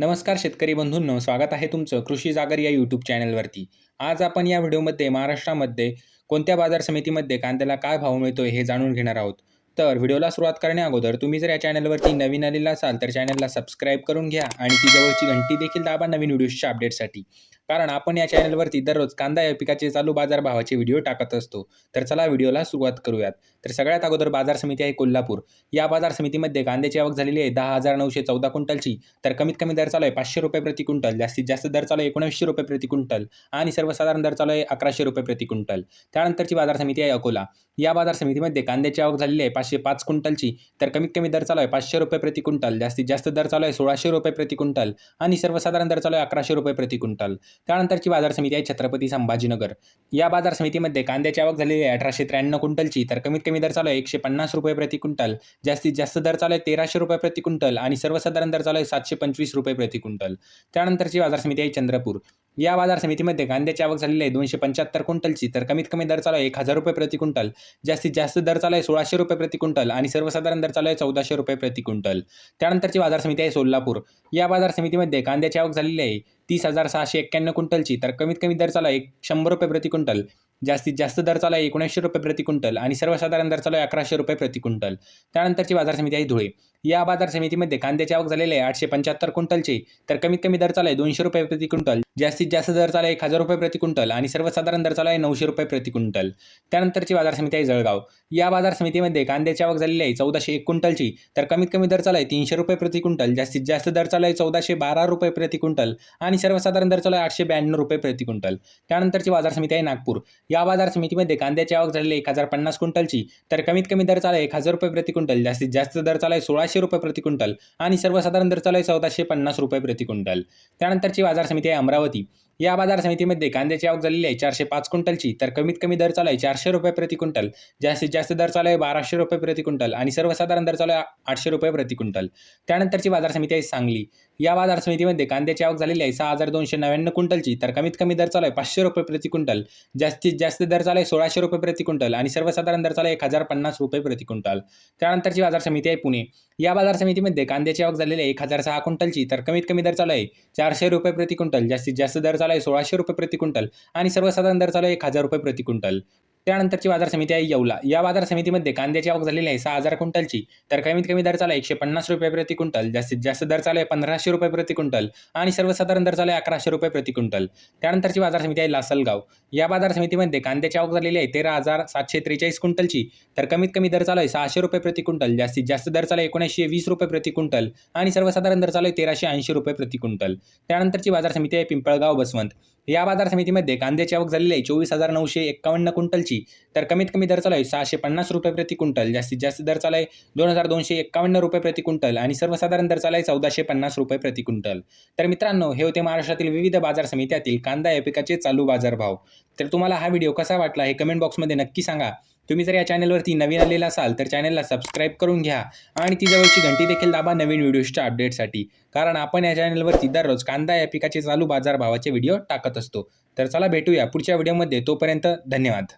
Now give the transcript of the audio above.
नमस्कार शेतकरी बंधूंनो स्वागत आहे तुमचं कृषी जागर या यूट्यूब चॅनलवरती आज आपण या व्हिडिओमध्ये महाराष्ट्रामध्ये कोणत्या बाजार समितीमध्ये कांद्याला काय भाव मिळतो हे जाणून घेणार आहोत. तर व्हिडिओला सुरुवात करण्या अगोदर तुम्ही जर या चॅनलवरती नवीन आलेला असाल तर चॅनलला सबस्क्राईब करून घ्या आणि ती जवळची घंटी देखील दाबा नवीन व्हिडिओच्या अपडेटसाठी कारण आपण या चॅनलवरती दररोज कांदा या पिकाचे चालू बाजार भावाचे व्हिडिओ टाकत असतो. तर चला व्हिडिओला सुरुवात करूयात. तर सगळ्यात अगोदर बाजार समिती आहे कोल्हापूर. या बाजार समितीमध्ये कांद्याची आवक झालेली आहे दहा हजार नऊशे चौदा क्विंटलची. तर कमीत कमी दर चालू आहे पाचशे रुपये प्रति क्विंटल. जास्तीत जास्त दर चालू आहे एकोणीसशे रुपये प्रति क्विंटल. आणि सर्वसाधारण दर चालू आहे अकराशे रुपये प्रति क्विंटल. त्यानंतरची बाजार समिती आहे अकोला. या बाजार समितीमध्ये कांद्याची आवक झालेली आहे पाचशे पाच क्विंटलची. तर कमीत कमी दर चालू आहे पाचशे रुपये प्रति क्विंटल. जास्तीत जास्त दर चालू आहे सोळाशे रुपये प्रति क्विंटल. आणि सर्वसाधारण दर चालू आहे अकराशे रुपये प्रति क्विंटल. त्यानंतरची बाजार समिती आहे छत्रपती संभाजीनगर. या बाजार समितीमध्ये कांद्याची आवक झालेली आहे अठराशे त्र्याण्णव क्विंटलची. तर कमीत कमी दर चालू आहे एकशे पन्नास रुपये प्रति क्विंटल. जास्तीत जास्त दर चालू आहे तेराशे रुपये प्रति क्विंटल आणि सर्वसाधारण दर चालू आहे सातशे पंचवीस रुपये प्रति क्विंटल. त्यानंतरची बाजार समिती आहे चंद्रपूर. या बाजार समितीमध्ये कांद्याची आवक झालेली आहे दोनशे पंच्याहत्तर क्विंटलची. तर कमीत कमी दर चालू आहे एक हजार रुपये प्रति क्विंटल. जास्तीत जास्त दर चालू आहे सोळाशे रुपये प्रति क्विंटल आणि सर्वसाधारण दर चालू आहे चौदाशे रुपये प्रति क्विंटल. त्यानंतरची बाजार समिती आहे सोलापूर. या बाजार समितीमध्ये कांद्याची आवक झालेली आहे तीस हजार सहाशे एक्क्याण्णव क्विंटलची. तर कमीत कमी दर चालू आहे एक शंभर रुपये प्रति क्विंटल. जास्तीत जास्त दर चालू आहे एकोणीसशे रुपये प्रति क्विंटल आणि सर्वसाधारण दर चालू आहे अकराशे रुपये प्रति क्विंटल. त्यानंतरची बाजार समिती आहे धुळे. या बाजार समितीमध्ये कांद्याची आवक झालेली आहे आठशे पंच्याहत्तर क्विंटलचे. तर कमीत कमी दर चालू आहे दोनशे रुपये प्रति क्विंटल. जास्तीत जास्त दर चालू आहे एक हजार रुपये प्रति क्विंटल आणि सर्वसाधारण दर चालू आहे नऊशे रुपये प्रति क्विंटल. त्यानंतरची बाजार समिती आहे जळगाव. या बाजार समितीमध्ये कांद्याची आवक झालेली आहे चौदाशे एक क्विंटलची. तर कमीत कमी दर चालू आहे तीनशे रुपये प्रति क्विंटल. जास्तीत जास्त दर चालू आहे चौदाशे बारा रुपये प्रति क्विंटल आणि सर्वसाधारण दर चालू आहे आठशे ब्याण्णव रुपये प्रति क्विंटल. त्यानंतरची बाजार समिती आहे नागपूर. या बाजार समितीमध्ये कांद्याची आवक झालेली एक हजार पन्नास क्विंटलची तर कमीत कमी दर चालू आहे एक हजार रुपये प्रति क्विंटल जास्तीत जास्त दर चालू आहे सोळाशे रुपये प्रति क्विंटल आणि सर्वसाधारण दर चालू आहे चौदाशे पन्नास रुपये प्रति क्विंटल. त्यानंतरची बाजार समिती आहे अमरावती. या बाजार समितीमध्ये कांद्याची आवक झालेली आहे चारशे पाच क्विंटलची. तर कमीत कमी दर चालू आहे चारशे रुपये प्रति क्विंटल. जास्तीत जास्त दर चालू आहे बाराशे रुपये प्रति क्विंटल आणि सर्वसाधारण दर चालू आहे आठशे रुपये प्रति क्विंटल. त्यानंतरची बाजार समिती आहे सांगली. या बाजार समितीमध्ये कांद्याची आवक झालेली आहे सहा हजार दोनशे नव्याण्णव क्विंटलची. तर कमीत कमी दर चालू आहे पाचशे रुपये प्रति क्विंटल. जास्तीत जास्त दर चालू आहे सोळाशे रुपये प्रति क्विंटल आणि सर्वसाधारण दर चालू आहे एक हजार पन्नास रुपये प्रति क्विंटल. त्यानंतरची बाजार समिती आहे पुणे. या बाजार समितीमध्ये कांद्याची आवक झालेली आहे एक हजार सहा क्विंटलची. तर कमीत कमी दर चालू आहे चारशे रुपये प्रति क्विंटल. जास्तीत जास्त दर चालू आहे सोळाशे रुपये प्रति क्विंटल आणि सर्वसाधारण दर चालू आहे एक हजार रुपये प्रति क्विंटल. त्यानंतरची बाजार समिती आहे येवला. या बाजार समितीमध्ये कांद्याची आवक झालेली आहे सहा हजार क्विंटलची. तर कमीत कमी दर चालू आहे एकशे पन्नास रुपये प्रति क्विंटल. जास्तीत जास्त दर चालू आहे पंधराशे रुपये प्रति क्विंटल. आणि सर्वसाधारण दर चालू आहे अकराशे रुपये प्रति क्विंटल. त्यानंतरची बाजार समिती आहे लासलगाव. या बाजार समितीमध्ये कांद्याची आवक झालेली आहे तेरा हजार सातशे त्रेचाळीस क्विंटलची. तर कमीत कमी दर चालू आहे सहाशे रुपये प्रति क्विंटल. जास्तीत जास्त दर चालू आहे एकोणीसशे वीस रुपये प्रति क्विंटल. आणि सर्वसाधारण दर चालू आहे तेराशे ऐंशी रुपये प्रति क्विंटल. त्यानंतरची बाजार समिती आहे पिंपळगाव बसवंत. या बाजार समितीमध्ये कांद्याची आवक झालेली आहे. चोवीस हजार नऊशे एक्कावन्न क्विंटलची. तर कमीत कमी दर चालू आहे सहाशे पन्नास रुपये प्रति क्विंटल. जास्तीत जास्त दर चालू आहे दोन हजार दोनशे एक्कावन्न रुपये प्रति क्विंटल आणि सर्वसाधारण दर चालू आहे चौदाशे पन्नास रुपये प्रति क्विंटल. तर मित्रांनो हे होते महाराष्ट्रातील विविध बाजार समित्यातील कांदा या पिकाचे चालू बाजारभाव. तर तुम्हाला हा व्हिडिओ कसा वाटला हे कमेंट बॉक्समध्ये नक्की सांगा. तुम्ही जर या चॅनलवरती नवीन आलेला असाल तर चॅनलला सबस्क्राईब करून घ्या आणि ती जवळची घंटी देखील दाबा नवीन व्हिडिओजच्या अपडेटसाठी. कारण आपण या चॅनलवरती दररोज कांदा या पिकाचे चालू बाजारभावाचे व्हिडिओ टाकत असतो. तर चला भेटूया पुढच्या व्हिडिओमध्ये. तोपर्यंत धन्यवाद.